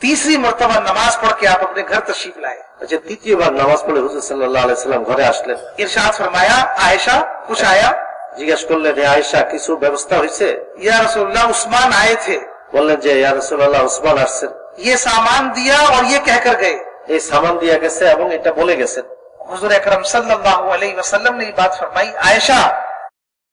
تیسری مرتبہ نماز پڑھ کے آپ اپنے گھر تشریف لائے۔ اچھا تیسری بار نماز پڑھے حضرت صلی اللہ علیہ وسلم گھر আসলেন ارشاد فرمایا عائشہ کچھ آیا؟ জিজ্ঞেস করলেন ویوستھا ہوئی سے؟ یا رسول اللہ عثمان آئے تھے۔ بولنے جی یا رسول اللہ عثمان আসছেন یہ سامان دیا اور یہ کہہ کر گئے۔ یہ سامان دیا گیسے এবং এটা বলে গেছেন حضور اکرم صلی اللہ علیہ وسلم نے یہ بات فرمائی۔ عائشہ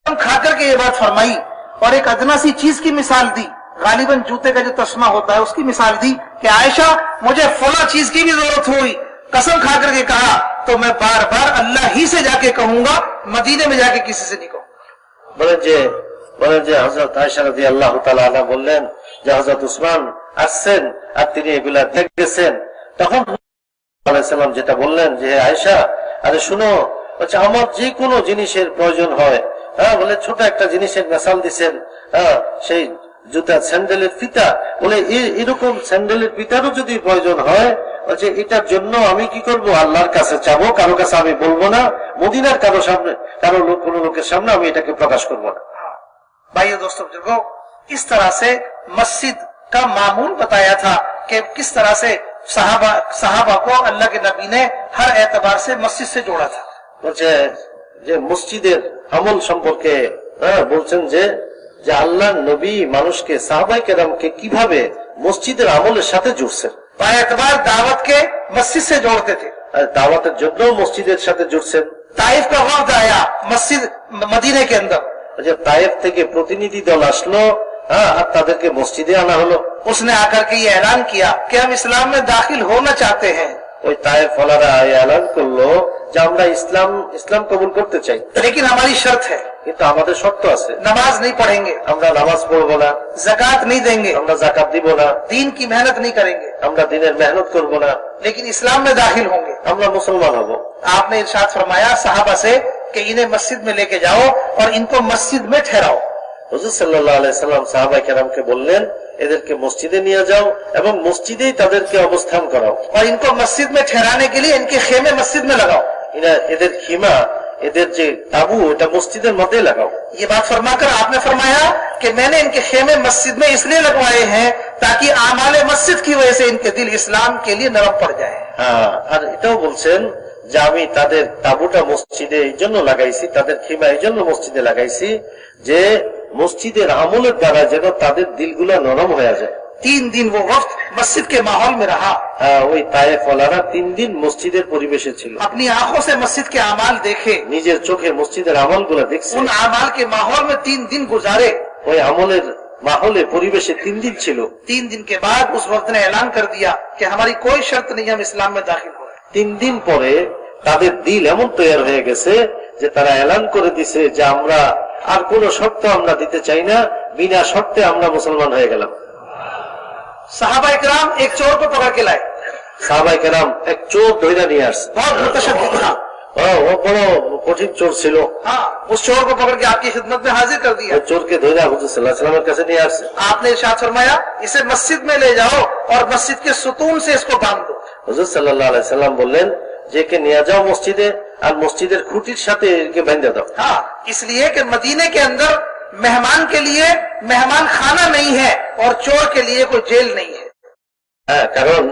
ہم کھا کر کے یہ بات فرمائی اور ایک ادنا سی چیز کی مثال دی۔ غالباً جوتے کا جو تسمہ ہوتا ہے، اس کی مثال دی کہ عائشہ، مجھے فلاں چیز کی بھی ضرورت ہوئی۔ قسم کھا کر کے کہا، تو میں بار بار اللہ ہی سے جا کے کہوں گا، مدینے میں جا کے کسی سے نہیں کہوں جی বলেন যে হজরত আয়সা রাজি আল্লাহ তালা বললেন যে হজরত উসমান আসছেন আর তিনি এগুলা দেখেছেন তখন আলাইসাল্লাম যেটা বললেন যে আয়সা আরে শুনো আচ্ছা আমার যে কোনো জিনিসের প্রয়োজন হয় হ্যাঁ বলে ছোট একটা জিনিসের মেশাল দিচ্ছেন হ্যাঁ সেই জুতা স্যান্ডেলের ফিতা বলে এ- এরকম স্যান্ডেলের ফিতারও যদি প্রয়োজন হয় বলছে এটার জন্য আমি কি করব আল্লাহর কাছে চাবো কারো কাছে আমি বলবো না মদিনার কারো সামনে কারো লোক কোনো লোকের সামনে আমি এটাকে প্রকাশ করবো না भाइयों दोस्तों बुजुर्गों इस तरह से मस्जिद का मामूल बताया था कि किस तरह से साहबा साहबा को अल्लाह के नबी ने हर एतबार से मस्जिद से जोड़ा था বলছে যে মসজিদের আমল সম্পর্কে হ্যাঁ, বলছেন যে যে আল্লাহ নবী মানুষকে সাহবাই কেরামকে কীভাবে মসজিদের আমলের সাথে জুড়ছেন। দাওয়াতকে মসজিদ সে দাওয়াতের জন্য মসজিদের সাথে জুড়ছেন। তাইফ মসজিদ যে তাইফ থেকে প্রতিনিধি দল আসলো হ্যাঁ আর তাদেরকে মসজিদে আনা হলো। উসনে আকার কে এলান কিয়া কে হাম ইসলাম মে দাখিল হোনা চাহতে হ্যাঁ ওই তাইফ ফলারা এলান করল যে আমরা ইসলাম ইসলাম কবুল করতে চাই लेकिन हमारी शर्त है কিন্তু আমাদের শর্ত আছে नमाज नहीं पढ़ेंगे আমরা নামাজ পড়বো না जक़ात नहीं देंगे আমরা জাকাত দিব না दीन की मेहनत नहीं करेंगे আমরা দিনের মেহনত করব না लेकिन इस्लाम में दाखिल होंगे আমরা मुसलमान হব आपने इरशाद फरमाया साहबा से कि इन्हें मस्जिद में लेके जाओ और इनको मस्जिद में ठहराओ হুজুর সাল্লাহ আলাইসাল্লাম সাহাবাই কেরামকে বললেন এদেরকে মসজিদে নিয়ে যাও এবং মসজিদেই তাদেরকে অবস্থান করাও और इनको मस्जिद में ठहराने के लिए इनके खेमे मस्जिद में लगाओ এরা এদের খিমা এদের যে তাবু এটা মসজিদের মধ্যে লাগাও ये बात फरमाकर आपने फरमाया कि मैंने इनके खेमे मस्जिद में इसलिए लगवाए हैं ताकि आमाले मस्जिद की वजह से इनके दिल इस्लाम के लिए नरम पड़ जाए হ্যাঁ আর এটাও বলছেন যে আমি তাদের তাবুটা মসজিদে এই জন্য লাগাইছি তাদের খিমা এই জন্য মসজিদে লাগাইছি যে মসজিদের আমলের দ্বারা যেন তাদের দিলগুলা নরম হয়ে যায় तीन दिन वो वक्त मस्जिद के माहौल में रहा হ্যাঁ, ওই তায়েফওয়ালারা তিন দিন মসজিদের পরিবেশে ছিল अपनी आंखों से मस्जिद के अमाल देखे নিজের চোখে মসজিদের আমলগুলো দেখছে उन अमाल के माहौल में तीन दिन गुजारे ওই আমলের মাহলে পরিবেশে তিন দিন ছিল तीन दिन के बाद उस वक्त ने ऐलान कर दिया कि हमारी कोई शर्त नहीं हम इस्लाम में दाखिल हो रहे তিন দিন পরে তাদের দিল এমন তৈরি হয়ে গেছে যে তারা এলান করে দিছে যে আমরা আর কোন শর্ত আমরা দিতে চাই না বিনা শর্তে আমরা মুসলমান হয়ে গেলাম साहबा इकराम एक चोर को पकड़ के लाए সাহাবাই কেরাম এক চোর ধৈরা নিয়ে আসছে बहुत मुतशद था ও, ও বড় কঠিন চোর ছিল हाँ उस चोर को पकड़ के आपकी खिदमत में हाजिर कर दिया ওই চোরকে ধৈরা হুজুর সাল্লাহ সাল্লামের কাছে নিয়ে আসছে आपने इरशाद फरमाया इसे मस्जिद में ले जाओ और मस्जिद के सुतून से इसको बांध दो হুজুর সাল্লাহ সাল্লাম বললেন যে একে নিয়ে যাও মসজিদে আর মসজিদের খুঁটির সাথে একে বেঁধে দাও हाँ इसलिए कि मदीने के अंदर मेहमान के लिए मेहमान खाना नहीं है और चोर के लिए कोई जेल नहीं है হ্যাঁ কারণ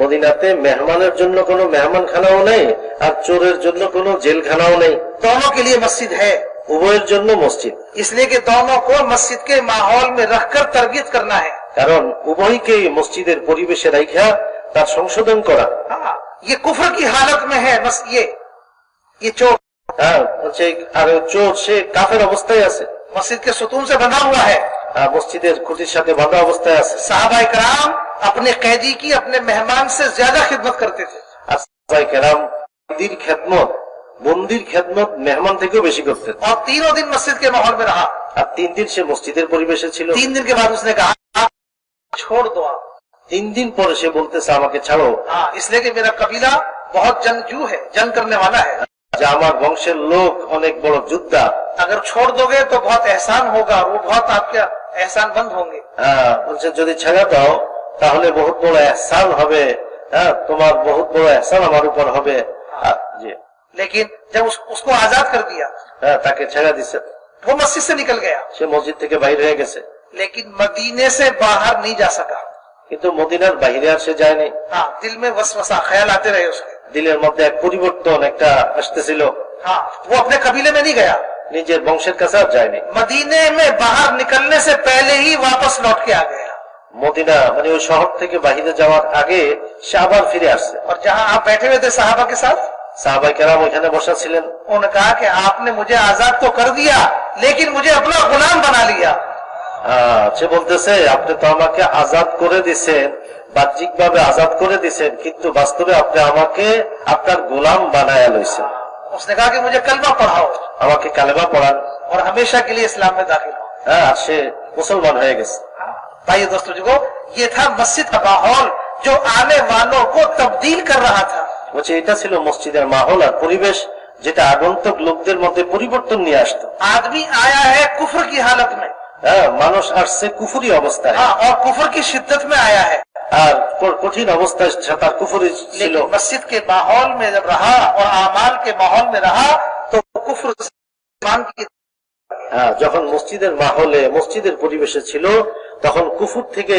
মদিনাতে মেহমানের জন্য কোনো মেহমান খানাও নেই আর চোরের জন্য কোনো জেলখানাও নেই दोनों के लिए मस्जिद है উভয়ের জন্য মসজিদ इसलिए कि दोनों को मस्जिद के माहौल में रखकर तरबियत करना है কারণ উভয়কেই মসজিদের পরিবেশে রাইখা তার সংশোধন করা हाँ ये कुफर की हालत में है बस ये ये चोर হ্যাঁ হচ্ছে আর চোর সে কাফের অবস্থায় আছে मस्जिद के सुतून से बंधा हुआ है আর মসজিদের খুঁটির সাথে বাঁধা অবস্থায় আছে साहबा कराम अपने कैदी की अपने मेहमान से ज्यादा खिदमत करते थे আর সাহাবায়ে কেরাম বন্দির খেদমত বন্দির খেদমত মেহমান থেকেও বেশি করতেন और तीनों दिन मस्जिद के माहौल में रहा আর তিন দিন সে মসজিদের পরিবেশে ছিল तीन दिन के बाद उसने कहा "आप छोड़ दो आप তিন দিন পরে সে বলতেছে আমাকে ছাড়ো हाँ इसलिए कि मेरा कबीला बहुत जंगजू है जंग करने वाला है যে আমার বংশের লোক অনেক বড় যোদ্ধা अगर छोड़ दोगे तो बहुत एहसान होगा और वो बहुत आपके एहसान बंद होंगे হ্যাঁ, বলছে যদি ছেড়ে দাও তাহলে বহুত বড় এহসান হবে হ্যাঁ তোমার বহুত বড় এহসান আমার উপর হবে আ- জি लेकिन जब उस, उसको आजाद कर दिया হ্যাঁ তাকে ছেড়ে দিছে वो मस्जिद से निकल गया সে মসজিদ থেকে বাইরে হয়ে গেছে लेकिन मदीने से बाहर नहीं जा सका কিন্তু মদিনার বাহিরে আর সে যায়নি हाँ दिल में वसवसा ख्याल आते रहे उसके দিলের মধ্যে এক পরিবর্তন একটা আসতেছিল। হ্যাঁ, কাবিলে মে গয়া। নিজের বংশের কাছে আর যায়নি। মদিনে মে বাহার নিকলনে সে পেলে হি ওয়াপস লৌট কে আগে। মদিনা মানে ওই শহর থেকে বাহিরে যাওয়ার আগে সে আবার ফিরে আসছে। আর যাহা আপ বেঠে হুয়ে থে সাথ? সাহাবাই কেরাম ওইখানে বসা ছিলেন। উনি কাহা কি আপনি মুঝে আজাদ তো কর দিয়া লেকিন মুঝে আপনা গোলাম বানা লিয়া। সে বলতেছে আপনি তো আমাকে আজাদ করে দিছেন। বাহ্যিক ভাবে আজাদ করে দিছেন কিন্তু বাস্তবে আপনি আমাকে আপনার গোলাম বানায়া লইছেন उसने कहा कि मुझे कलमा पढ़ाओ আমাকে কালেমা পড়ান और हमेशा के लिए इस्लाम में दाखिल हो হ্যাঁ আর সে মুসলমান হয়ে গেছে भाई दोस्तों जी को ये था मस्जिद का माहौल जो आने वालों को तब्दील कर रहा था বলছে এটা ছিল মসজিদের মাহল আর পরিবেশ যেটা আগন্তুক লোকদের মধ্যে পরিবর্তন নিয়ে আসতো आदमी आया है कुफर की हालत में হ্যাঁ মানুষ আসছে কুফুরি অবস্থায় हाँ और कुफर की शिद्दत में आया है আর ক- কঠিন অবস্থায় সে তার কুফুরি ছিল लेकिन मस्जिद के माहौल में जब रहा और आमाल के माहौल में रहा तो कुफर ईमान की হ্যাঁ যখন মসজিদের মাহলে মসজিদের পরিবেশে ছিল তখন কুফুর থেকে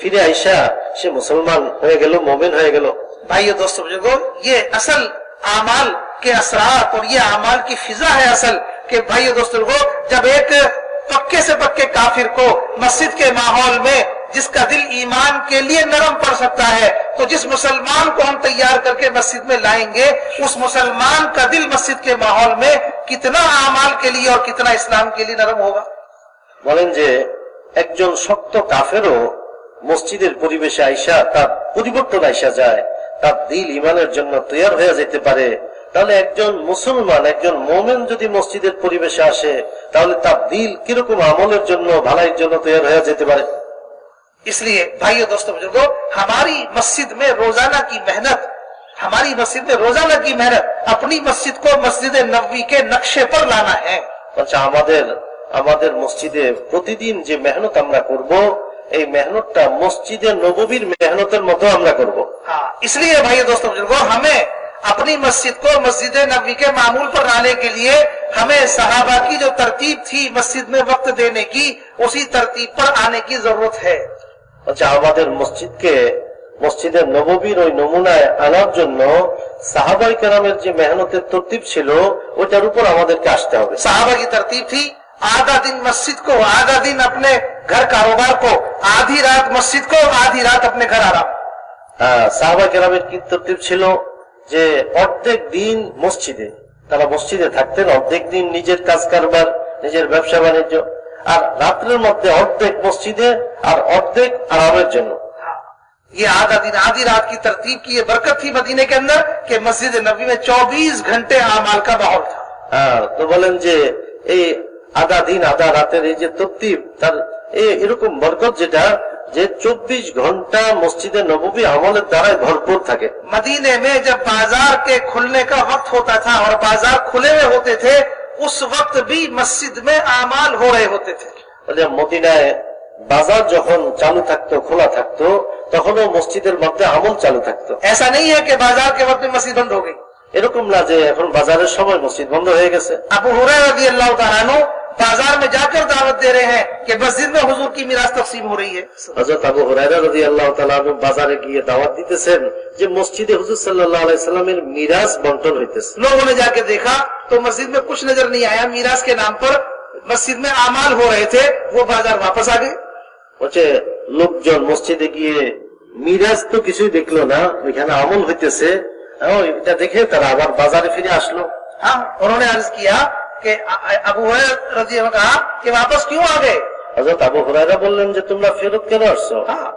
ফিরে আইসা সে মুসলমান হয়ে গেল মোমেন হয়ে গেল भाइयों दोस्तों बुजुर्गो ये असल आमाल के असरात और ये आमाल की फिजा है असल कि भाइयों दोस्तों को जब एक पक्के से पक्के काफिर को मस्जिद के माहौल में जिसका दिल ईमान के लिए नरम पड़ सकता है तो जिस मुसलमान को हम तैयार करके मस्जिद में लाएंगे उस मुसलमान का दिल मस्जिद के माहौल में कितना आमाल के लिए और कितना इस्लाम के लिए नरम होगा বলেন যে একজন শক্ত কাফেরও মসজিদের পরিবেশে আইসা তার পরিবর্তন আইসা যায় তার দিল ইমানের জন্য তৈয়ার হয়ে যেতে পারে তাহলে একজন মুসলমান একজন মোমেন যদি মসজিদের পরিবেশে আসে তাহলে তার দিল কিরকম আমলের জন্য ভালাইয়ের জন্য তৈয়ার হয়ে যেতে পারে इसलिए भाइयों दोस्तों बुजुर्गो हमारी मस्जिद में रोजाना की मेहनत हमारी मस्जिद में रोजाना की मेहनत अपनी मस्जिद को मस्जिद नबी के नक्शे पर लाना है বলছে আমাদের আমাদের মসজিদে প্রতিদিন যে মেহনত আমরা করব এই মেহনতটা মসজিদের নববীর মেহনতের মতো আমরা করব हाँ इसलिए भाइयों दोस्तों बुजुर्गो हमें अपनी मस्जिद को मस्जिद नबी के मामूल पर लाने के लिए हमें सहाबा की जो तरतीब थी मस्जिद में वक्त देने की उसी तरतीब पर आने की जरूरत है বলছে আমাদের মসজিদকে মসজিদের নববীর ওই নমুনায় আনার জন্য সাহাবাই কেরামের যে মেহনতের তরতিব ছিল ওইটার উপর আমাদেরকে আসতে হবে साहबा की तरतीब थी आधा दिन मस्जिद को आधा दिन अपने घर कारोबार को आधी रात मस्जिद को आधी रात अपने घर आराम হ্যাঁ, সাহাবাই কেরামের কি তরতিব ছিল যে অর্ধেক দিন মসজিদে তারা মসজিদে থাকতেন অর্ধেক দিন নিজের কাজ কারবার নিজের ব্যবসা বাণিজ্য আর রাত্রের মধ্যে অর্ধেক মসজিদে আর অর্ধেক আরামের জন্য ये आधा दिन आधी रात की तरतीब की ये बरकत थी मदीने के अंदर कि मस्जिद नबी में 24 घंटे आमाल का माहौल था হ্যাঁ তো বলেন যে এই আধা দিন আধা রাতের এই যে তত্তিব তার এই এরকম বরকত যেটা যে চব্বিশ ঘন্টা মসজিদে নববী আমলের দ্বারাই ভরপুর থাকে मदीने में जब बाजार के खुलने का वक्त होता था और बाजार खुले हुए होते थे उस वक्त भी मस्जिद में आमाल हो रहे होते थे বলে মদিনায় বাজার যখন চালু থাকতো খোলা থাকতো তখনও মসজিদের মধ্যে আমল চালু থাকতো ऐसा नहीं है कि बाजार के वक्त में मस्जिद बंद हो गई এরকম না যে এখন বাজারের সময় মসজিদ বন্ধ হয়ে গেছে अबू हुरैरा بازار میں جا کر دعوت دے رہے ہیں کہ مسجد میں حضور کی میراث تقسیم ہو رہی ہے۔ حضرت ابو حریرہ رضی اللہ تعالیٰ عنہ বাজারে গিয়ে দাওয়াত দিতেছেন যে মসজিদে হুজুর সাল্লাল্লাহু আলাইহি میراث মিরাজ বণ্টন হইতেছে لوگوں نے جا کے دیکھا تو مسجد میں کچھ نظر نہیں آیا میراث کے نام پر مسجد میں اعمال ہو رہے تھے وہ بازار واپس آ گئے۔ বলছে লোকজন মসজিদে গিয়ে মিরাজ তো কিছুই দেখলো না ওইখানে আমল হইতেছে এটা দেখে তারা আবার বাজারে ফিরে আসলো ہاں انہوں نے عرض کیا কে আবু হুরায়রা রাদিয়াল্লাহু আনহু কে वापस क्यों आ गए আবু হুরায়রা বললেন যে তোমরা ফেরত কেন আসছো? হ্যাঁ।